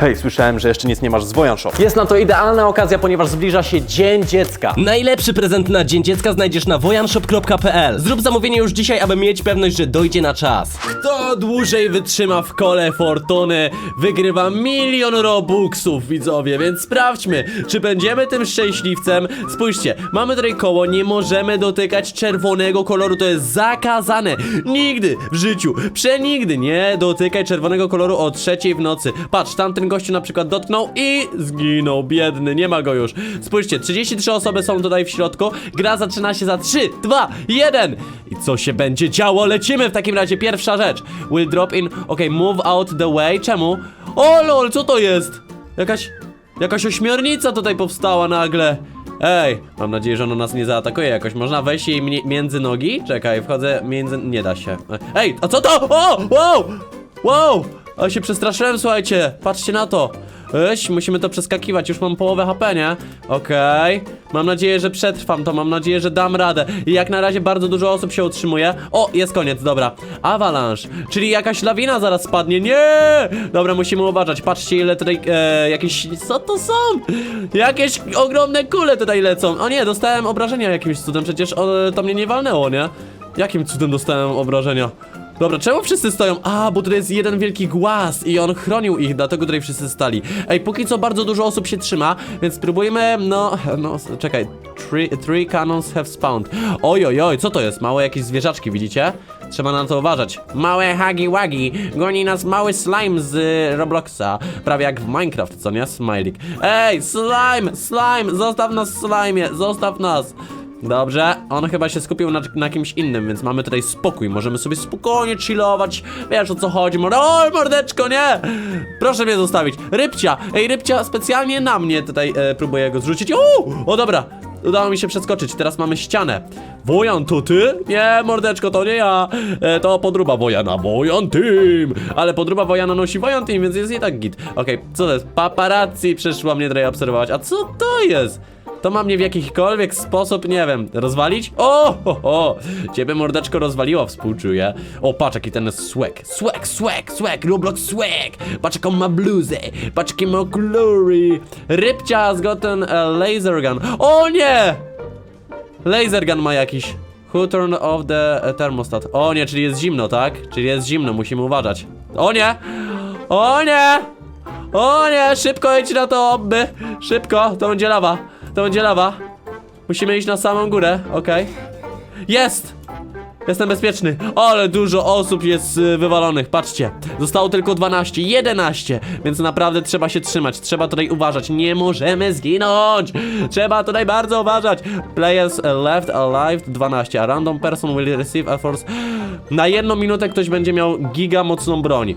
Hej, słyszałem, że jeszcze nic nie masz z Wojan Shop. Jest na to idealna okazja, ponieważ zbliża się Dzień Dziecka. Najlepszy prezent na Dzień Dziecka znajdziesz na wojanshop.pl. Zrób zamówienie już dzisiaj, aby mieć pewność, że dojdzie na czas. Kto dłużej wytrzyma w kole fortuny, wygrywa milion robuxów, widzowie, więc sprawdźmy, czy będziemy tym szczęśliwcem. Spójrzcie, mamy tutaj koło, nie możemy dotykać czerwonego koloru, to jest zakazane. Nigdy w życiu, przenigdy nie dotykaj czerwonego koloru o trzeciej w nocy. Patrz, tamten gościu na przykład dotknął i zginął, biedny, nie ma go już. Spójrzcie, 33 osoby są tutaj w środku, gra zaczyna się za 3, 2, 1 i co się będzie działo? Lecimy w takim razie, pierwsza rzecz. Will drop in, ok, move out the way, czemu? O lol, co to jest? Jakaś, jakaś ośmiornica tutaj powstała nagle. Ej, mam nadzieję, że ona nas nie zaatakuje jakoś. Można wejść jej między nogi? Czekaj, wchodzę między... nie da się. Ej, a co to? O! Wow! Wow! Ale się przestraszyłem, słuchajcie. Patrzcie na to. Eś, musimy to przeskakiwać, już mam połowę HP, nie? Okej. Mam nadzieję, że przetrwam to, mam nadzieję, że dam radę. I jak na razie bardzo dużo osób się utrzymuje. O, jest koniec, dobra. Avalanche, czyli jakaś lawina zaraz spadnie. Nie! Dobra, musimy uważać. Patrzcie, ile tutaj e, jakieś... Co to są? Jakieś ogromne kule tutaj lecą. O nie, dostałem obrażenia jakimś cudem, przecież o, to mnie nie walnęło, nie? Jakim cudem dostałem obrażenia? Dobra, czemu wszyscy stoją? A, bo tutaj jest jeden wielki głaz i on chronił ich, dlatego tutaj wszyscy stali. Ej, póki co bardzo dużo osób się trzyma, więc spróbujmy, no, no, czekaj. Three, three cannons have spawned. Oj, oj, oj, co to jest? Małe jakieś zwierzaczki, widzicie? Trzeba na to uważać. Małe hagi wagi, goni nas mały slime z y, Robloxa. Prawie jak w Minecraft, co nie? Smajlik. Ej, slime, slime, zostaw nas slime, zostaw nas. Dobrze, on chyba się skupił na, na kimś innym, więc mamy tutaj spokój. Możemy sobie spokojnie chillować. Wiesz o co chodzi. Mor o, mordeczko, nie! Proszę mnie zostawić. Rybcia! Ej, rybcia specjalnie na mnie tutaj e, próbuje go zrzucić. O, o dobra! Udało mi się przeskoczyć, teraz mamy ścianę. Wojan, to ty? Nie, mordeczko, to nie ja. E, to podruba Wojana, Wojan Team. Ale podruba Wojana nosi Wojan Team, więc jest i tak git. Okej, co to jest? Paparazzi przyszła mnie tutaj obserwować. A co to jest? To ma mnie w jakikolwiek sposób, nie wiem, rozwalić? O, ho, ho. Ciebie mordeczko rozwaliło, współczuję. O, patrz jaki ten jest swag. Swag, swag, swag, Roblox swag. Patrz jaką ma bluzę. Patrz jakie ma kolory. Rybcia z ten e, laser gun. O nie! Laser gun ma jakiś. Who turned off the e, thermostat? O nie, czyli jest zimno, tak? Czyli jest zimno, musimy uważać. O nie! O nie! O nie, szybko idź na to obby. Szybko, to będzie lawa. To będzie lawa. Musimy iść na samą górę, okej. Jest! Jestem bezpieczny. Ale dużo osób jest y, wywalonych, patrzcie. Zostało tylko 12, 11, więc naprawdę trzeba się trzymać. Trzeba tutaj uważać. Nie możemy zginąć. Trzeba tutaj bardzo uważać. Players left alive 12. A random person will receive a force. Na jedną minutę ktoś będzie miał giga mocną broń.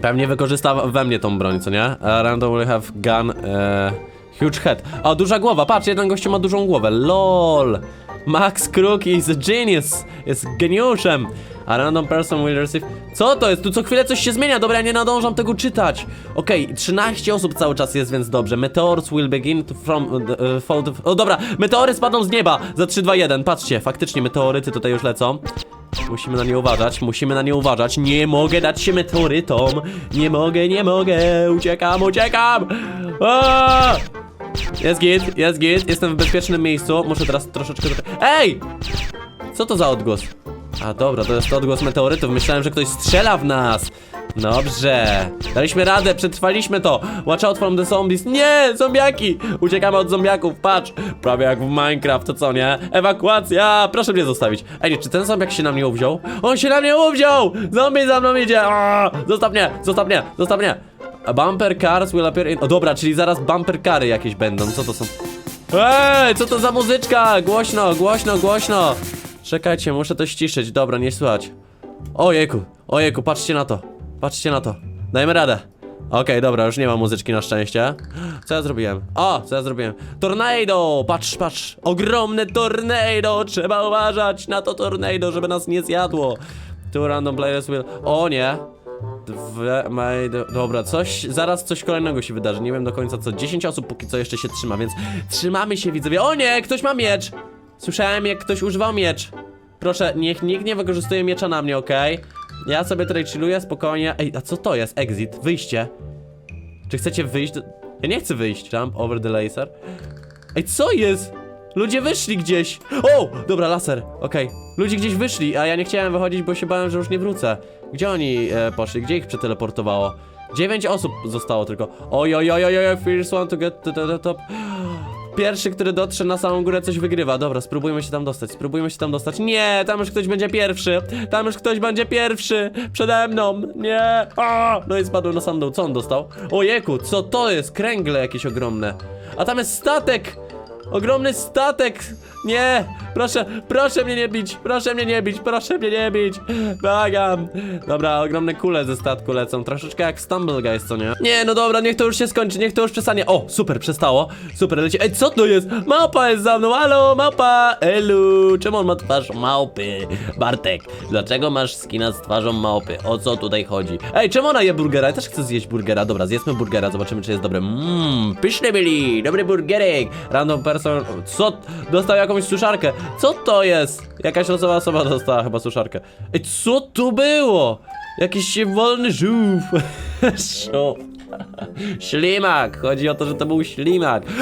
Pewnie wykorzysta we mnie tą broń, co nie? A random will have gun. E, huge head. O, duża głowa. Patrz, jeden gościu ma dużą głowę. LOL. Max Crook is a genius. Jest geniuszem. A random person will receive. Co to jest? Tu co chwilę coś się zmienia. Dobra, ja nie nadążam tego czytać. Okej, 13 osób cały czas jest, więc dobrze. Meteors will begin to from. Uh, fall to... O, dobra, meteory spadną z nieba. Za 3, 2, 1. Patrzcie, faktycznie meteoryty tutaj już lecą. Musimy na nie uważać, musimy na nie uważać. Nie mogę dać się meteorytom. Nie mogę, nie mogę. Uciekam, uciekam. Aaaa! Jest git, jest git, jestem w bezpiecznym miejscu. Muszę teraz troszeczkę. Ej! Co to za odgłos? A dobra, to jest odgłos meteorytów. Myślałem, że ktoś strzela w nas. Dobrze. Daliśmy radę, przetrwaliśmy to. Watch out from the zombies. Nie, zombiaki! Uciekamy od zombiaków, patrz. Prawie jak w Minecraft, to co nie? Ewakuacja! Proszę mnie zostawić. Ej, czy ten zombiak się na mnie uwziął? On się na mnie uwziął! Zombie za mną idzie! Aaaa! Zostaw mnie, zostaw mnie, zostaw mnie! A bumper cars will appear in... O dobra, czyli zaraz bumper kary jakieś będą. Co to są? Ej, co to za muzyczka? Głośno, głośno, głośno. Czekajcie, muszę to ściszyć. Dobra, nie słychać. Ojejku, ojejku, patrzcie na to. Patrzcie na to. Dajmy radę. Okej, dobra, już nie ma muzyczki na szczęście. Co ja zrobiłem? O, co ja zrobiłem? Tornado! Patrz, patrz! Ogromne tornado! Trzeba uważać na to tornado, żeby nas nie zjadło. Two random players will... O nie! Dwe, maj, do, dobra, coś, zaraz coś kolejnego się wydarzy, nie wiem do końca co, 10 osób póki co jeszcze się trzyma, więc trzymamy się widzowie, o nie, ktoś ma miecz, słyszałem jak ktoś używał miecz, proszę, niech nikt nie wykorzystuje miecza na mnie, okej, ja sobie tutaj chilluję spokojnie, ej, a co to jest, exit, wyjście, Czy chcecie wyjść do... Ja nie chcę wyjść. Jump over the laser. Ej, co jest? Ludzie wyszli gdzieś. O! Dobra, laser. Okej. Ludzie gdzieś wyszli, a ja nie chciałem wychodzić, bo się bałem, że już nie wrócę. Gdzie oni e, poszli? Gdzie ich przeteleportowało? Dziewięć osób zostało tylko. Oj, oj, oj, oj, first one to get to the top. Pierwszy, który dotrze na samą górę, coś wygrywa. Dobra, spróbujmy się tam dostać, spróbujmy się tam dostać. Nie, tam już ktoś będzie pierwszy. Tam już ktoś będzie pierwszy. Przede mną. Nie. A! No i spadł na sam dół. Co on dostał? Ojeku, co to jest? Kręgle jakieś ogromne. A tam jest statek. Ogromny statek! Nie! Proszę, proszę mnie nie bić! Proszę mnie nie bić! Proszę mnie nie bić! Błagam! Dobra, ogromne kule ze statku lecą. Troszeczkę jak Stumble Guys, co nie? Nie, no dobra, niech to już się skończy, niech to już przestanie. O, super, przestało. Super, leci. Ej, co to jest? Małpa jest za mną! Halo, małpa! Elu! Czemu on ma twarz małpy? Bartek, dlaczego masz skina z twarzą małpy? O co tutaj chodzi? Ej, czemu ona je burgera? Ja też chcę zjeść burgera. Dobra, zjedzmy burgera, zobaczymy, czy jest dobry. Mmm, pyszny byli! Dobry burgerek! Random person... Co? Dostał jakąś suszarkę. Co to jest? Jakaś losowa osoba dostała chyba suszarkę. Ej, co to było? Jakiś wolny żółw. Żółw. Ślimak! Chodzi o to, że to był ślimak.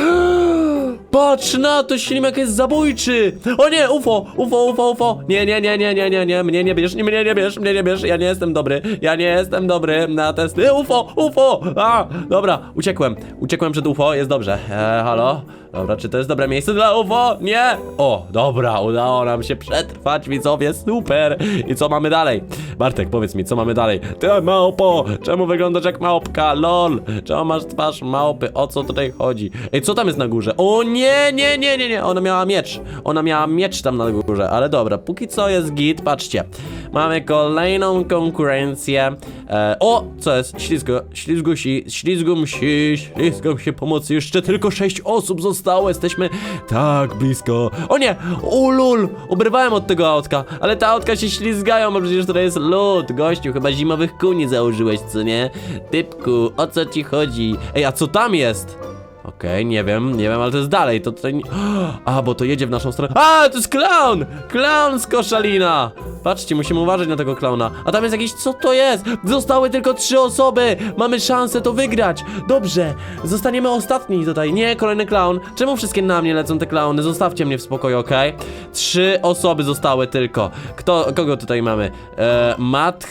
Patrz na to, ślimak jest zabójczy! O nie, UFO, UFO, UFO, UFO! Nie, nie, nie, nie, nie, nie, nie, mnie nie bierz, nie, mnie nie bierz, mnie nie bierz, ja nie jestem dobry, ja nie jestem dobry na testy. UFO, UFO! A, dobra, uciekłem, uciekłem przed UFO, jest dobrze. E, halo? Dobra, czy to jest dobre miejsce dla UFO? Nie! O, dobra, udało nam się przetrwać, widzowie, super! I co mamy dalej? Bartek, powiedz mi, co mamy dalej? Ty małpo! Czemu wyglądasz jak małpka? LOL! Czemu masz twarz małpy? O co tutaj chodzi? Ej, co tam jest na górze? O nie, nie, nie, nie, nie! Ona miała miecz. Ona miała miecz tam na górze, ale dobra, póki co jest git, patrzcie. Mamy kolejną konkurencję. E, o, co jest? Ślizgo, ślizgu si, ślizgum si, ślizgum się pomocy. Jeszcze tylko sześć osób zostało, jesteśmy tak blisko. O nie! O lul! Obrywałem od tego autka, ale te autka się ślizgają, bo przecież to jest lód. Gościu, chyba zimowych kuni założyłeś, co nie? Typku, o co ci chodzi? Ej, a co tam jest? Okej, nie wiem, nie wiem, ale to jest dalej, to tutaj... nie- A, bo to jedzie w naszą stronę. A, to jest clown! Clown z koszalina! Patrzcie, musimy uważać na tego klauna. A tam jest jakiś... Co to jest? Zostały tylko trzy osoby! Mamy szansę to wygrać! Dobrze, zostaniemy ostatni tutaj. Nie, kolejny clown. Czemu wszystkie na mnie lecą te klauny? Zostawcie mnie w spokoju, okej? Trzy osoby zostały tylko. Kto, kogo tutaj mamy? E, Mat...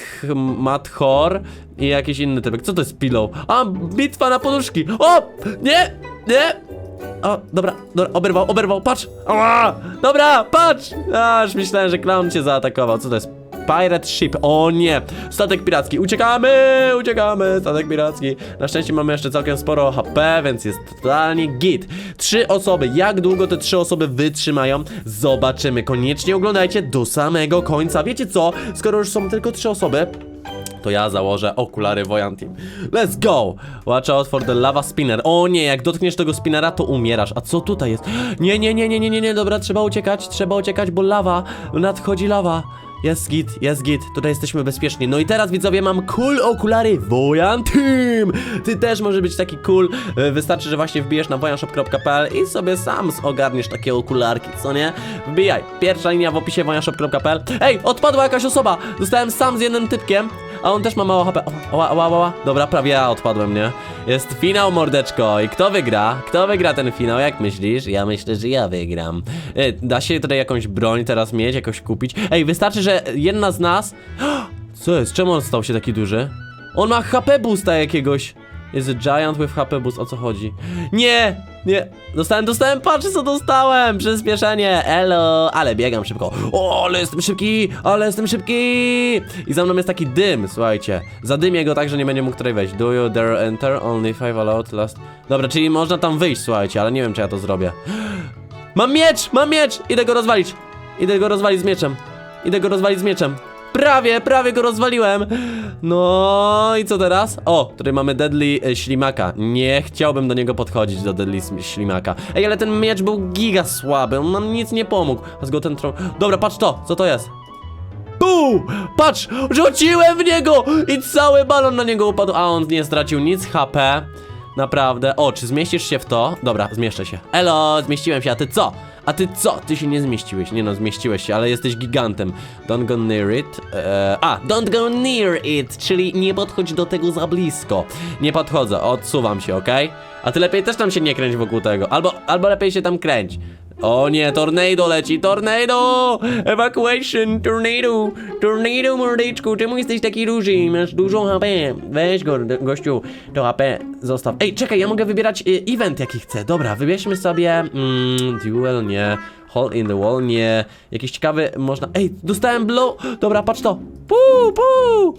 Mathor i jakiś inny typek. Co to jest pillow? A, bitwa na poduszki! O! Nie! Nie! O, dobra, dobra, oberwał, oberwał, patrz! Dobra, patrz! Aż myślałem, że clown cię zaatakował. Co to jest? Pirate Ship. O nie! Statek piracki. Uciekamy! Uciekamy! Statek piracki. Na szczęście mamy jeszcze całkiem sporo HP, więc jest totalnie git. Trzy osoby. Jak długo te trzy osoby wytrzymają? Zobaczymy. Koniecznie oglądajcie do samego końca. Wiecie co? Skoro już są tylko trzy osoby, to ja założę okulary Voyanti. Let's go! Watch out for the lava spinner. O nie, jak dotkniesz tego spinnera, to umierasz. A co tutaj jest? Nie, nie, nie, nie, nie, nie, nie, dobra, trzeba uciekać, trzeba uciekać, bo lawa, nadchodzi lawa. Jest git, jest git, tutaj jesteśmy bezpieczni. No i teraz widzowie mam cool okulary Voyan Team! Ty też może być taki cool. E, Wystarczy, że właśnie wbijesz na voyanshop.pl i sobie sam ogarniesz takie okularki, co nie? Wbijaj. Pierwsza linia w opisie voyanshop.pl. Ej, odpadła jakaś osoba! Zostałem sam z jednym typkiem. A on też ma mało HP. Ała, ała, ała. Dobra, prawie ja odpadłem, nie? Jest finał, mordeczko. I kto wygra? Kto wygra ten finał? Jak myślisz? Ja myślę, że ja wygram. E, Da się tutaj jakąś broń teraz mieć, jakoś kupić? Ej, wystarczy, że jedna z nas... Co jest? Czemu on stał się taki duży? On ma HP boosta jakiegoś. Jest giant with HP boost, o co chodzi? Nie! Nie! Dostałem, dostałem, patrz co dostałem! Przyspieszenie, elo! Ale biegam szybko. O, ale jestem szybki! Ale jestem szybki! I za mną jest taki dym, słuchajcie. Zadymię go tak, że nie będzie mógł tutaj wejść. Do you dare enter? Only five allowed last... Dobra, czyli można tam wyjść, słuchajcie, ale nie wiem, czy ja to zrobię. Mam miecz! Mam miecz! Idę go rozwalić! Idę go rozwalić z mieczem. Idę go rozwalić z mieczem. Prawie, prawie go rozwaliłem. No i co teraz? O, tutaj mamy Deadly e, Ślimaka. Nie chciałbym do niego podchodzić, do Deadly Ślimaka. Ej, ale ten miecz był giga słaby, on nam nic nie pomógł. A go ten tron... Dobra, patrz to, co to jest? Buu! Patrz! Rzuciłem w niego! I cały balon na niego upadł, a on nie stracił nic HP. Naprawdę. O, czy zmieścisz się w to? Dobra, zmieszczę się. Elo, zmieściłem się, a ty co? A ty co? Ty się nie zmieściłeś. Nie no, zmieściłeś się, ale jesteś gigantem. Don't go near it. Eee, a, don't go near it, czyli nie podchodź do tego za blisko. Nie podchodzę, odsuwam się, okej? A ty lepiej też tam się nie kręć wokół tego. Albo, albo lepiej się tam kręć. O nie, tornado leci, tornado! Evacuation, tornado, tornado mordeczku, czemu jesteś taki duży? Masz dużo HP, weź go, gościu, to HP zostaw. Ej, czekaj, ja mogę wybierać y, event jaki chcę, dobra, wybierzmy sobie, mm, duel, nie, hole in the wall, nie, jakiś ciekawy, można, ej, dostałem blow, dobra, patrz to, puu, puu,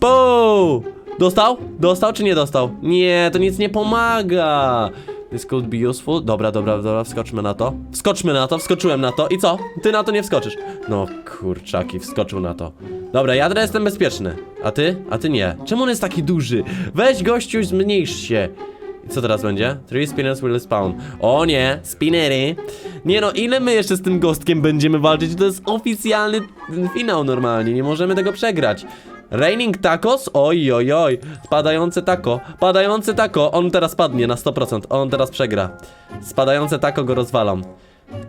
puu, dostał? Dostał czy nie dostał? Nie, to nic nie pomaga. This could be useful. Dobra, dobra, dobra, wskoczmy na to. Wskoczmy na to, wskoczyłem na to. I co? Ty na to nie wskoczysz. No kurczaki, wskoczył na to. Dobra, ja teraz jestem bezpieczny. A ty? A ty nie. Czemu on jest taki duży? Weź gościu, zmniejsz się. I co teraz będzie? Three spinners will spawn. O nie, spinnery. Nie no, ile my jeszcze z tym gostkiem będziemy walczyć? To jest oficjalny finał normalnie, nie możemy tego przegrać. Raining tacos? Oj, oj, oj. Spadające taco. Padające taco. On teraz padnie na 100%. On teraz przegra. Spadające taco go rozwalam.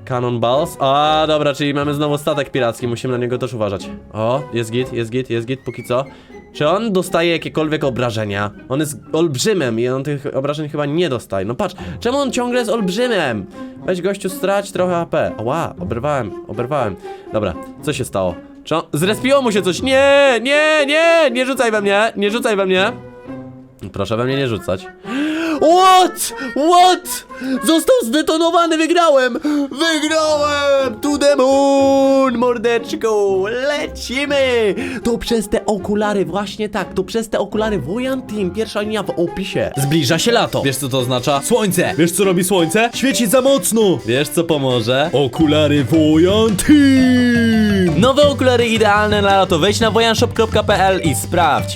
Cannonballs? A, dobra, czyli mamy znowu statek piracki. Musimy na niego też uważać. O, jest git, jest git, jest git, póki co. Czy on dostaje jakiekolwiek obrażenia? On jest olbrzymem i on tych obrażeń chyba nie dostaje. No patrz, czemu on ciągle jest olbrzymem? Weź gościu, strać trochę HP. Ła, oberwałem, oberwałem. Dobra, co się stało? Czy on... Zrespiło mu się coś? Nie, nie, nie, nie rzucaj we mnie, nie rzucaj we mnie. Proszę we mnie nie rzucać. What? What? Został zdetonowany, wygrałem! Wygrałem! To the moon, mordeczku! Lecimy! To przez te okulary, właśnie tak, to przez te okulary Wojan Team, pierwsza linia w opisie. Zbliża się lato. Wiesz co to oznacza? Słońce! Wiesz co robi słońce? Świeci za mocno! Wiesz co pomoże? Okulary Wojan Team! Nowe okulary idealne na lato. Wejdź na wojanshop.pl i sprawdź.